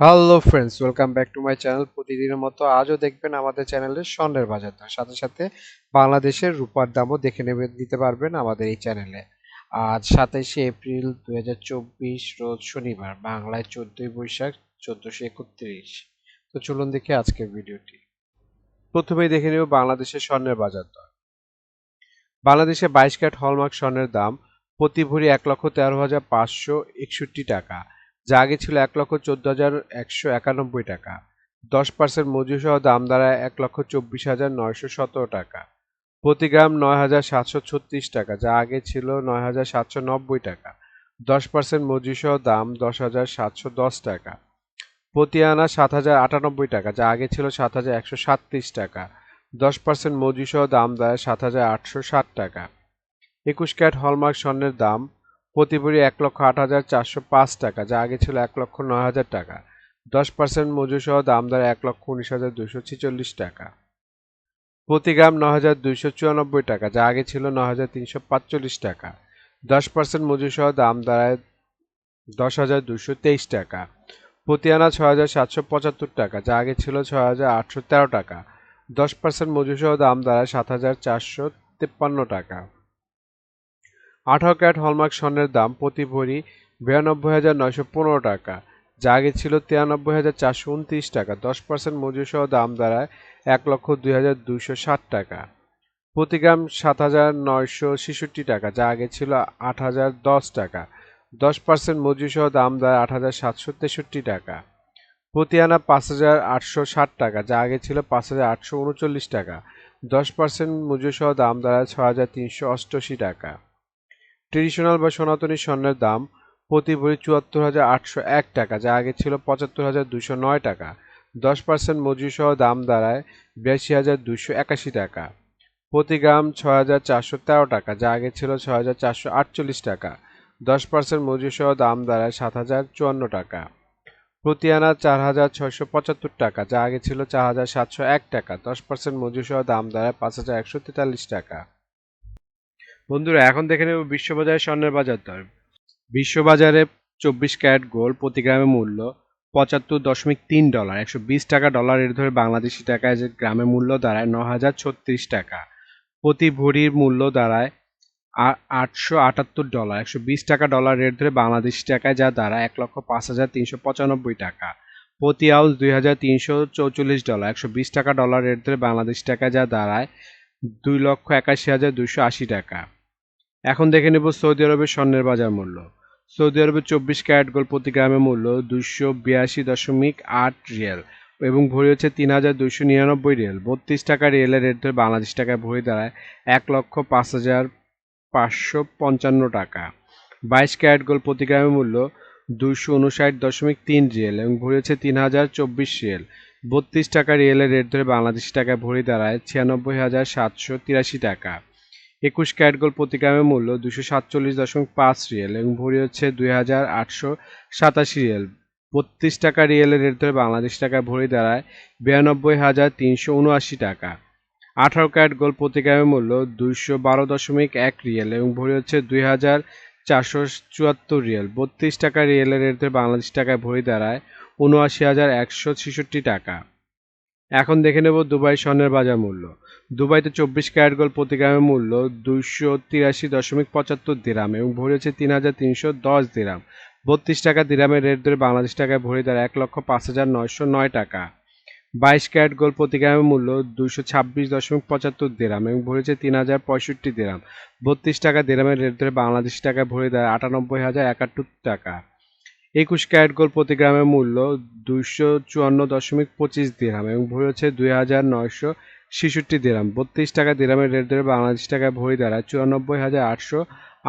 Hello friends welcome back to my channel প্রতিদিনের মতো আজও দেখবেন আমাদের চ্যানেলে স্বর্ণের বাজার দর। সাথে সাথে বাংলাদেশের রূপার দামও দেখে নেবে দিতে পারবেন আমাদের এই চ্যানেলে। আজ সাতাইশে এপ্রিল দুই হাজার চব্বিশ, রোজ শনিবার, বাংলায় চোদ্দই বৈশাখ, চোদ্দোশো একত্রিশ। তো চলুন দেখি আজকের ভিডিওটি। প্রথমেই দেখে নেব বাংলাদেশের স্বর্ণের বাজার দর। বাংলাদেশে বাইশ ক্যারেট হলমার্ক স্বর্ণের দাম প্রতি ভরি এক লক্ষ তেরো হাজার পাঁচশো একষট্টি টাকা। যা আগে ছিল এক লক্ষ চোদ্দ হাজার একশো একানব্বই টাকা। দশ পার্সেন্ট মজুরি সহ দাম দাঁড়ায় এক লক্ষ চব্বিশ হাজার নয়শো সতেরো টাকা। প্রতি গ্রাম নয় হাজার সাতশো ছত্রিশ টাকা, যা আগে ছিল নয় হাজার সাতশো নব্বই টাকা। দশ পার্সেন্ট মজুরি সহ দাম দশ হাজার সাতশো দশ টাকা। প্রতি আনা সাত হাজার আটানব্বই টাকা, যা আগে ছিল সাত হাজার একশো সাতত্রিশ টাকা। দশ পার্সেন্ট মজুরি সহ দাম দাঁড়ায় সাত হাজার আটশো ষাট টাকা। একুশ ক্যারেট হলমার্ক স্বর্ণের দাম প্রতি ভরি এক লক্ষ আট হাজার চারশো পাঁচ টাকা, যা আগে ছিল এক লক্ষ নয় হাজার টাকা। দশ পার্সেন্ট মজুরি সহ দাম দাঁড়ায় এক লক্ষ উনিশ হাজার দুশো ছেচল্লিশ টাকা। প্রতি গ্রাম ন হাজার দুইশো চুরানব্বই টাকা, যা আগে ছিল ন হাজার তিনশো পাঁচচল্লিশ টাকা। দশ পার্সেন্ট মজুরি সহ দাম দাঁড়ায় দশ হাজার দুশো তেইশ টাকা। প্রতি আনা ছয় হাজার সাতশো পঁচাত্তর টাকা, যা আগে ছিল ছয় হাজার আটশো তেরো টাকা। দশ পার্সেন্ট মজুরি সহ দাম দাঁড়ায় সাত হাজার চারশো তেপ্পান্ন টাকা। আঠারো ক্যারেট হলমার্ক স্বর্ণের দাম প্রতি ভরি বিরানব্বই হাজার নয়শো পনেরো টাকা। যা আগে ছিল তিরানব্বই হাজার চারশো উনত্রিশ টাকা। দশ পার্সেন্ট মজুরি সহ দাম দাঁড়ায় এক লক্ষ দুই হাজার দুইশো ষাট টাকা। প্রতি গ্রাম সাত হাজার নয়শো ছেষট্টি টাকা। যা আগে ছিল আট হাজার দশ টাকা। দশ পার্সেন্ট মজুরি সহ দাম দাঁড়ায় আট হাজার সাতশো তেষট্টি টাকা। প্রতি আনা পাঁচ হাজার আটশো ষাট টাকা। যা আগে ছিল পাঁচ হাজার আটশো উনচল্লিশ টাকা। দশ পার্সেন্ট মজুরি সহ দাম দাঁড়ায় ছ হাজার তিনশো অষ্টআশি টাকা। ট্রেডিশনাল বা সনাতনী স্বর্ণের দাম প্রতি ভরি চুয়াত্তর হাজার আটশো এক টাকা, যা আগে ছিল পঁচাত্তর হাজার দুশো নয় টাকা। দশ পার্সেন্ট মজুরি সহ দাম দাঁড়ায় বিরাশি হাজার দুশো একাশি টাকা। প্রতি গ্রাম ছয় হাজার চারশো তেরো টাকা, যা আগে ছিল ছয় হাজার চারশো আটচল্লিশ টাকা। দশ পার্সেন্ট মজুরি সহ দাম দাঁড়ায় সাত হাজার চুয়ান্ন টাকা। প্রতি আনা চার হাজার ছয়শো পঁচাত্তর টাকা, যা আগে ছিল চার হাজার সাতশো এক টাকা। দশ পার্সেন্ট মজুরি সহ দাম দাঁড়ায় পাঁচ হাজার একশো তেতাল্লিশ টাকা। বন্ধুরা, এখন দেখে নেব বিশ্ববাজারে স্বর্ণের বাজার দর। বিশ্ববাজারে চব্বিশ ক্যারেট গোল্ড প্রতি গ্রামে মূল্য পঁচাত্তর দশমিক তিন ডলার, একশো বিশ টাকা ডলার রেট ধরে বাংলাদেশি টাকায় যে গ্রামে মূল্য দাঁড়ায় ন হাজার ছত্রিশ টাকা। প্রতি ভরির মূল্য দাঁড়ায় আটশো আটাত্তর ডলার, একশো বিশ টাকা ডলার রেট ধরে বাংলাদেশি টাকায় যা দাঁড়ায় এক লক্ষ পাঁচ হাজার তিনশো পঁচানব্বই টাকা। প্রতি আউন্স দুই হাজার তিনশো চৌচল্লিশ ডলার, একশো বিশ টাকা ডলার রেট ধরে বাংলাদেশি টাকায় যা দাঁড়ায় দুই লক্ষ একাশি হাজার দুশো আশি টাকা। এখন দেখে নেব সৌদি আরবের স্বর্ণের বাজার মূল্য। সৌদি আরবের চব্বিশ ক্যারেট গোল্ড প্রতি গ্রামের মূল্য দুইশো বিরাশি দশমিক আট রিয়াল এবং ভরি হচ্ছে তিন হাজার দুইশো নিরানব্বই রিয়াল। বত্রিশ টাকা রিয়েলের রেট ধরে বাংলাদেশ টাকায় ভরি দাঁড়ায় এক লক্ষ পাঁচ হাজার পাঁচশো পঞ্চান্ন টাকা। বাইশ ক্যারেট গোল্ড প্রতি গ্রামের মূল্য দুইশো উনষাট দশমিক তিন রিয়েল এবং ভরি হচ্ছে তিন হাজার চব্বিশ রিয়েল। বত্রিশ টাকা রিয়েলের রেট ধরে বাংলাদেশ টাকায় ভরি দাঁড়ায় ছিয়ানব্বই হাজার সাতশো তিরাশি টাকা। একুশ ক্যারেট গোল্ড প্রতি গ্রামের মূল্য দুশো সাতচল্লিশ দশমিক পাঁচ রিয়েল এবং ভরি হচ্ছে দুই হাজার আটশো সাতাশি রিয়েল। বত্রিশ টাকা রিয়েলের রেট ধরে বাংলাদেশ টাকায় ভরি দাঁড়ায় বিরানব্বই হাজার তিনশো উনআশি টাকা। আঠারো ক্যারেট গোল্ড প্রতি গ্রামের মূল্য দুইশো বারো দশমিক এক রিয়েল এবং ভরি হচ্ছে দুই হাজার চারশো চুয়াত্তর রিয়েল। বত্রিশ টাকা রিয়েলের রেট ধরে বাংলাদেশ টাকায় ভরি দাঁড়ায় উনআশি হাজার একশো ছেষট্টি টাকা। এখন দেখে নেব দুবাই স্বর্ণের বাজার মূল্য। দুবাইতে চব্বিশ ক্যারেট গোল্ড প্রতি গ্রামের মূল্য দুইশো তিরাশি দশমিক পঁচাত্তর দিরাম এবং ভরি হচ্ছে তিন হাজার তিনশো দশ দিরাম। বত্রিশ টাকা দিরামের রেট ধরে বাংলাদেশ টাকায় ভরে দাঁড়ায় এক লক্ষ পাঁচ হাজার নয়শো নয় টাকা। বাইশ ক্যারেট গোল্ড প্রতি গ্রামের মূল্য দুইশো ছাব্বিশ দশমিক পঁচাত্তর দিরাম এবং ভরি হচ্ছে তিন হাজার পঁয়ষট্টি দিরাম। বত্রিশ টাকা দিরামের রেট ধরে বাংলাদেশ টাকায় ভরে দেয় আটানব্বই হাজার একাত্তর টাকা। একুশ ক্যারেট গোল্ড প্রতি গ্রামের মূল্য দুইশো চুয়ান্ন দশমিক পঁচিশ দিরাম এবং ভরি হচ্ছে দুই হাজার নয়শো ছেষট্টি দিরাম। বত্রিশ টাকা দিরামের রেট ধরে বাংলাদেশ টাকায় ভরি দ্বারা চুরানব্বই হাজার আটশো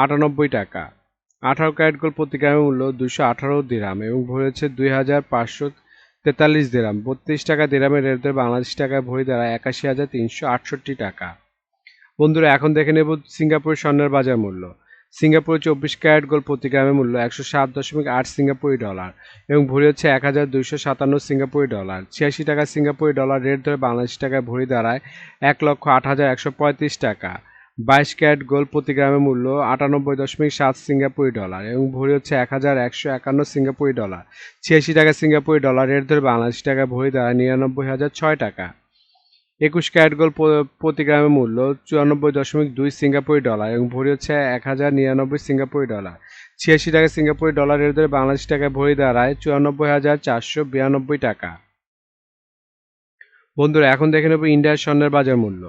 আটানব্বই টাকা। আঠারো ক্যারেট গোল্ড প্রতি গ্রামের মূল্য দুশো আঠারো দিরাম এবং ভরি হচ্ছে দুই হাজার পাঁচশো তেতাল্লিশ দিরাম। বত্রিশ টাকা দিরামের রেট ধরে বাংলাদেশ টাকায় ভরি দাঁড়ায় একাশি হাজার তিনশো আটষট্টি টাকা। বন্ধুরা, এখন দেখে নেব সিঙ্গাপুরের স্বর্ণের বাজার মূল্য। সিঙ্গাপুরে চব্বিশ ক্যারেট গোল্ড প্রতি গ্রামের মূল্য একশো সাত দশমিক আট সিঙ্গাপুরি ডলার এবং ভরি হচ্ছে এক হাজার দুইশো সাতান্ন সিঙ্গাপুরি ডলার। ছিয়াশি টাকা সিঙ্গাপুরি ডলার রেট ধরে বাংলাদেশ টাকায় ভরি দাঁড়ায় এক লক্ষ আট হাজার একশো পঁয়ত্রিশ টাকা। বাইশ ক্যারেট গোল্ড প্রতি গ্রামের মূল্য আটানব্বই দশমিক সাত সিঙ্গাপুরি ডলার এবং ভরি হচ্ছে এক হাজার একশো একান্ন সিঙ্গাপুরি ডলার। ছিয়াশি টাকা সিঙ্গাপুরি ডলার রেট ধরে বাংলাদেশ টাকা ভরি দাঁড়ায় নিরানব্বই হাজার ছয় টাকা। একুশ ক্যারেট গোল্ড প্রতি গ্রামের মূল্য চুরানব্বই দশমিক দুই সিঙ্গাপুরি ডলার এবং ভরি হচ্ছে এক হাজার নিরানব্বই সিঙ্গাপুরি ডলার। ছিয়াশি টাকা সিঙ্গাপুরি ডলার রেট ধরে বাংলাদেশ টাকায় ভরি দাঁড়ায় চুরানব্বই হাজার চারশো বিরানব্বই টাকা। বন্ধুরা, এখন দেখে নেব ইন্ডিয়ার স্বর্ণের বাজার মূল্য।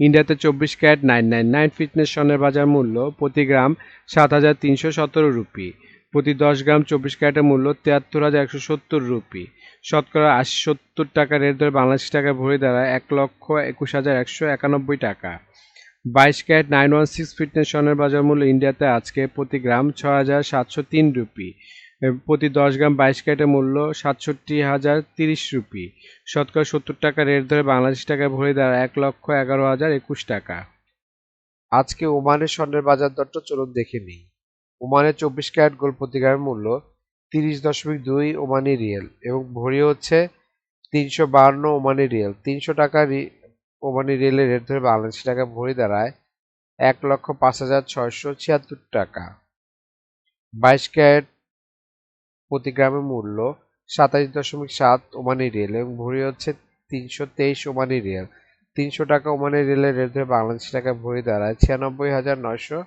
ইন্ডিয়াতে চব্বিশ carat nine nine nine fitness স্বর্ণের বাজার মূল্য প্রতি গ্রাম সাত হাজার তিনশো সতেরো রুপি। প্রতি দশ গ্রাম চব্বিশ ক্যারেটের মূল্য তিয়াত্তর হাজার একশো সত্তর রুপি। শতকরা আশি সত্তর টাকা রেট ধরে বাংলাদেশ টাকা ভরে দাঁড়ায় এক লক্ষ একুশ হাজার একশো একানব্বই টাকা। বাইশ carat nine one six fitness স্বর্ণের বাজার মূল্য ইন্ডিয়াতে আজকে প্রতি গ্রাম ছ হাজার সাতশো তিন রুপি। প্রতি দশ গ্রাম বাইশ ক্যারেটের মূল্য সাতষট্টি হাজার তিরিশ রুপি। শতকরা সত্তর টাকা রেট ধরে বাংলাদেশ টাকায় ভরে দাঁড়ায় এক লক্ষ এগারো হাজার একুশ টাকা। আজকে ওমানের স্বর্ণের বাজার দরটা চলুন দেখে নিই। ওমানের চব্বিশ ক্যারেট গোল্ড প্রতি মূল্য তিরিশ দশমিক দুই ওমানি রিয়েল এবং ভরি হচ্ছে তিনশো বাহান্ন ওমানি রিয়েল। তিনশো টাকা ওমানি রিয়েলের রেট ধরে বাংলাদেশ টাকা ভরি দাঁড়ায় এক লক্ষ পাঁচ হাজার ছয়শো ছিয়াত্তর টাকা। বাইশ ক্যারেট প্রতি গ্রামের মূল্য সাতাশ দশমিক সাত ওমানি রিয়েল এবং ভরি হচ্ছে তিনশো তেইশ ওমানি রিয়েল। তিনশো টাকা ওমানি রিয়েলের রেট ধরে বাংলাদেশ টাকা ভরি দাঁড়ায় ছিয়ানব্বই হাজার নয়শো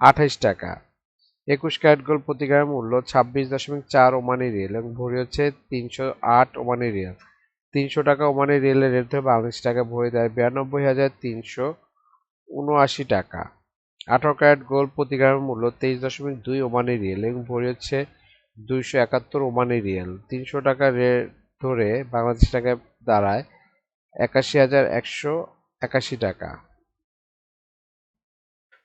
আঠাইশ টাকা। একুশ ক্যারেট গোল্ড প্রতি গ্রামের মূল্য ছাব্বিশ দশমিক চার ওমানি রিয়েল এবং ভরি হচ্ছে তিনশো আট ওমানি রিয়েল। তিনশো টাকা ওমানি রিয়েলের রেট ধরে বাংলাদেশ টাকা ভরি দাঁড়ায় বিরানব্বই হাজার তিনশো উনআশি টাকা। আঠারো ক্যারেট গোল্ড প্রতি মূল্য তেইশ দশমিক দুই ওমানি রিয়েল এবং ভরি হচ্ছে দুইশো একাত্তর ওমানি রিয়েল। তিনশো টাকা রেট ধরে বাংলাদেশ টাকায় দাঁড়ায় একাশি হাজার একশো একাশি টাকা।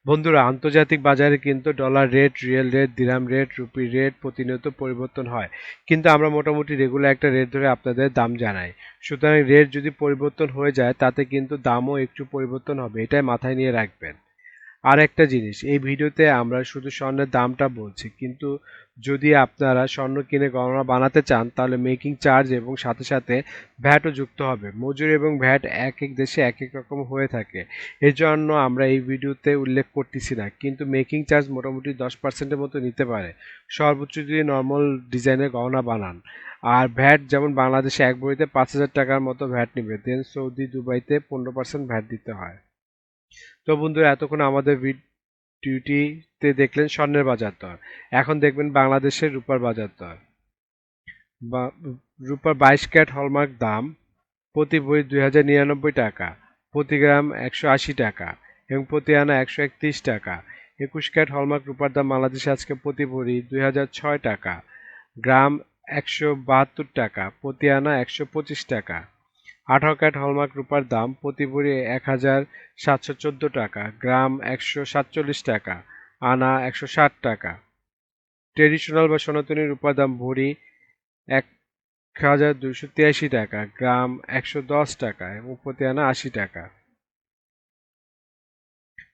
বন্ধুরা, আন্তর্জাতিক বাজারে কিন্তু dollar rate riyal rate dirham rate rupee rate প্রতিনিয়ত পরিবর্তন হয়। কিন্তু আমরা মোটামুটি রেগুলার একটা রেট ধরে আপনাদের দাম জানাই। সুতরাং রেট যদি পরিবর্তন হয়ে যায়, তাতে কিন্তু দামও একটু পরিবর্তন হবে। এটাই মাথায় নিয়ে রাখবেন। আর একটা জিনিস, এই ভিডিওতে আমরা শুধু স্বর্ণের দামটা বলছি, কিন্তু যদি আপনারা স্বর্ণ কিনে গহনা বানাতে চান, তাহলে মেকিং চার্জ এবং সাথে সাথে ভ্যাটও যুক্ত হবে। মজুরি এবং ভ্যাট এক এক দেশে এক এক রকম হয়ে থাকে। এর জন্য আমরা এই ভিডিওতে উল্লেখ করতেছি না, কিন্তু মেকিং চার্জ মোটামুটি দশ পার্সেন্টের মতো নিতে পারে। সর্বোচ্চ যদি নর্মাল ডিজাইনের গহনা বানান, আর ভ্যাট যেমন বাংলাদেশে এক বইতে পাঁচ হাজার টাকার মতো ভ্যাট নেবে দেন সৌদি দুবাইতে পনেরো পার্সেন্ট ভ্যাট দিতে হয়। তো বন্ধুরা, এতক্ষণ আমাদের ভিডিওটিতে দেখলেন স্বর্ণের বাজার দর। এখন দেখবেন বাংলাদেশের রূপার বাজার দর। বা, রূপার বাইশ ক্যারেট হলমার্ক দাম প্রতি বই দুই হাজার নিরানব্বই টাকা, প্রতি গ্রাম একশো আশি টাকা এবং প্রতি আনা একশো একত্রিশ টাকা। একুশ ক্যারেট হলমার্ক রূপার দাম বাংলাদেশে আজকে প্রতি ভরি দুই হাজার ছয় টাকা, গ্রাম একশো বাহাত্তর টাকা, প্রতি আনা একশো পঁচিশ টাকা। আঠারো ক্যারেট হলমার্ক রূপার দাম প্রতি ভরি এক হাজার সাতশো চোদ্দ টাকা, গ্রাম একশো সাতচল্লিশ টাকা, আনা একশো ষাট টাকা। ট্রেডিশনাল বা সনাতনী রূপার দাম ভরি এক হাজার দুশো তিয়াশি টাকা, গ্রাম একশো দশ টাকা এবং প্রতি আনা আশি টাকা।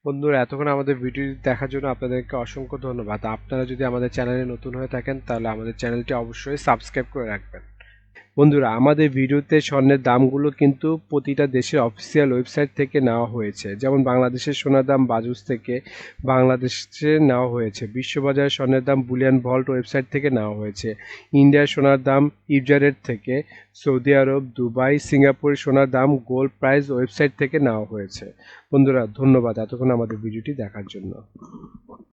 বন্ধুরা, এতক্ষণ আমাদের ভিডিও দেখার জন্য আপনাদেরকে অসংখ্য ধন্যবাদ। আপনারা যদি আমাদের চ্যানেলে নতুন হয়ে থাকেন, তাহলে আমাদের চ্যানেলটি অবশ্যই সাবস্ক্রাইব করে রাখবেন। বন্ধুরা, আমাদের ভিডিওতে স্বর্ণের দামগুলো কিন্তু প্রতিটা দেশের অফিসিয়াল ওয়েবসাইট থেকে নেওয়া হয়েছে। যেমন বাংলাদেশের সোনার দাম বাজুস থেকে বাংলাদেশে নেওয়া হয়েছে। বিশ্ববাজারে স্বর্ণের দাম বুলিয়ান ভল্ট ওয়েবসাইট থেকে নেওয়া হয়েছে। ইন্ডিয়ার সোনার দাম ইবজারেট থেকে সৌদি আরব, দুবাই সিঙ্গাপুরের সোনার দাম গোল্ড প্রাইস ওয়েবসাইট থেকে নেওয়া হয়েছে। বন্ধুরা, ধন্যবাদ এতক্ষণ আমাদের ভিডিওটি দেখার জন্য।